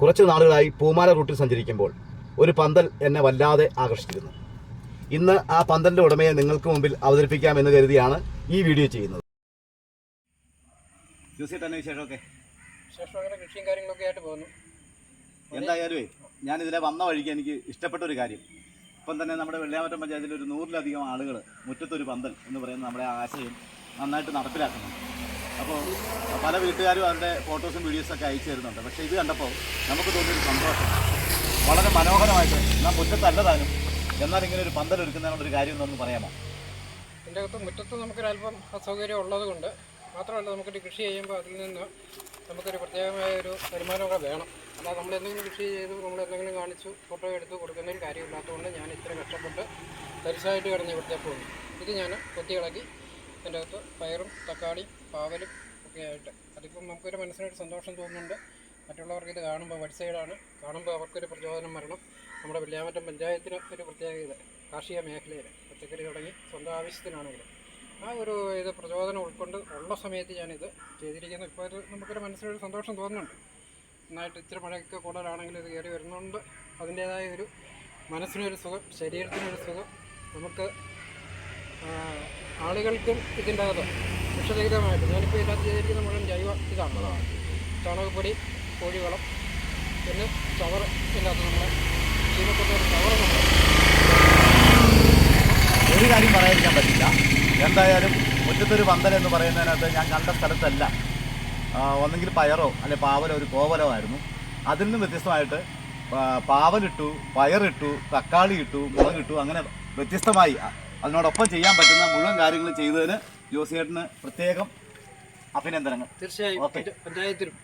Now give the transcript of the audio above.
കുറച്ച് നാളുകളായി പൂമാല റൂട്ടിൽ സഞ്ചരിക്കുമ്പോൾ ഒരു പന്തൽ എന്നെ വല്ലാതെ ആകർഷിച്ചിരുന്നു ഇന്ന് ആ പന്തലിന്റെ ഉടമയെ നിങ്ങൾക്ക് മുമ്പിൽ അവതരിപ്പിക്കാം എന്ന് കരുതിയാണ് ഈ വീഡിയോ ചെയ്യുന്നത്. വിശേഷമൊക്കെ? വിശേഷം അങ്ങനെ കൃഷിയും കാര്യങ്ങളൊക്കെ ആയിട്ട് പോകുന്നു. എന്തായാലും ഞാൻ ഇതിലെ വന്ന വഴിക്ക് എനിക്ക് ഇഷ്ടപ്പെട്ട ഒരു കാര്യം. ഇപ്പം തന്നെ നമ്മുടെ വെള്ളിയാമറ്റം പഞ്ചായത്തിൽ ഒരു നൂറിലധികം ആളുകൾ മുറ്റത്തൊരു പന്തൽ എന്ന് പറയുന്ന നമ്മുടെ ആശയം നന്നായിട്ട് നടപ്പിലാക്കുന്നുണ്ട് അപ്പോൾ പല വീട്ടുകാരും അവരുടെ ഫോട്ടോസും വീഡിയോസും ഒക്കെ അയച്ചു തരുന്നുണ്ട്. പക്ഷേ ഇത് കണ്ടപ്പോൾ നമുക്ക് തോന്നിയൊരു സന്തോഷം. വളരെ മനോഹരമായിട്ട് എന്നാൽ മുറ്റത്തല്ലതാനും എന്നാൽ ഇങ്ങനെ ഒരു പന്തൽ ഒരുക്കുന്നതിനുള്ളൊരു കാര്യം എന്നൊന്ന് പറയാമോ? എന്റെ അകത്ത് മുറ്റത്ത് നമുക്കൊരല്പം അസൗകര്യം ഉള്ളത് കൊണ്ട് മാത്രമല്ല നമുക്കൊരു കൃഷി ചെയ്യുമ്പോൾ അതിൽ നിന്ന് നമുക്കൊരു പ്രത്യേകമായ ഒരു വരുമാനമൊക്കെ വേണം. അല്ലാതെ നമ്മൾ എന്തെങ്കിലും കൃഷി ചെയ്ത് നമ്മൾ എന്തെങ്കിലും കാണിച്ചു ഫോട്ടോ എടുത്ത് കൊടുക്കുന്നതിന് കാര്യമില്ലാത്തതുകൊണ്ട് ഞാൻ ഇത്ര കഷ്ടപ്പെട്ട് തരിശായിട്ട് കിടന്ന് ഇവിടുത്തെ പോകുന്നു ഇത് ഞാൻ കൊത്തിയിളക്കി ഇതിന്റെ അകത്ത് പയറും തക്കാളി പാവലും ഒക്കെ ആയിട്ട് അതിപ്പം നമുക്കൊരു മനസ്സിനൊരു സന്തോഷം തോന്നുന്നുണ്ട്. മറ്റുള്ളവർക്ക് ഇത് കാണുമ്പോൾ വഴി സൈഡാണ് കാണുമ്പോൾ അവർക്കൊരു പ്രചോദനം വരണം. നമ്മുടെ വെള്ളിയാമറ്റം പഞ്ചായത്തിന് ഒരു പ്രത്യേകത കാർഷിക മേഖലയിൽ. പച്ചക്കറി തുടങ്ങി സ്വന്തം ആവശ്യത്തിനാണെങ്കിലും. ആ ഒരു ഇത് പ്രചോദനം ഉൾക്കൊണ്ട് ഉള്ള സമയത്ത് ഞാനിത് ചെയ്തിരിക്കുന്നു. ഇപ്പോൾ ഒരു നമുക്കൊരു മനസ്സിനൊരു സന്തോഷം തോന്നുന്നുണ്ട്. നന്നായിട്ട് ഇച്ചിരി മഴയൊക്കെ കൂടുതലാണെങ്കിലും ഇത് കയറി വരുന്നുണ്ട്. അതിന്റേതായ ഒരു മനസ്സിനൊരു സുഖം ശരീരത്തിനൊരു സുഖം. നമുക്ക് ആളുകൾക്കും ഇതിന്റെ അകത്ത് വിഷരഹിതമായിട്ട് ഞാനിപ്പോൾ ഇതിനകത്ത് ചെയ്തിരിക്കുന്ന മുഴുവൻ ജൈവ ഇതാണ് ചാണകപ്പൊടി കോഴിവളം പിന്നെ ചവർ ഇതിനകത്ത് നമ്മുടെ ചീനക്കൊണ്ട ഒരു ചവറ് ഒരു കാര്യം പറയാതിരിക്കാൻ പറ്റില്ല. എന്തായാലും മുറ്റത്തൊരു പന്തൽ എന്ന് പറയുന്നതിനകത്ത് ഞാൻ കണ്ട സ്ഥലത്തല്ല. ഒന്നെങ്കിൽ പയറോ അല്ലെ പാവലോ ഒരു കോവലോ ആയിരുന്നു. അതിൽ നിന്നും വ്യത്യസ്തമായിട്ട് പാവലിട്ടു പയറിട്ടു തക്കാളി ഇട്ടു മുളകിട്ടു അങ്ങനെ വ്യത്യസ്തമായി അതിനോടൊപ്പം ചെയ്യാൻ പറ്റുന്ന മുഴുവൻ കാര്യങ്ങളും ചെയ്തതിന് ജോസിയേട്ടന് പ്രത്യേകം അഭിനന്ദനങ്ങൾ. തീർച്ചയായും. പഞ്ചായത്തിലും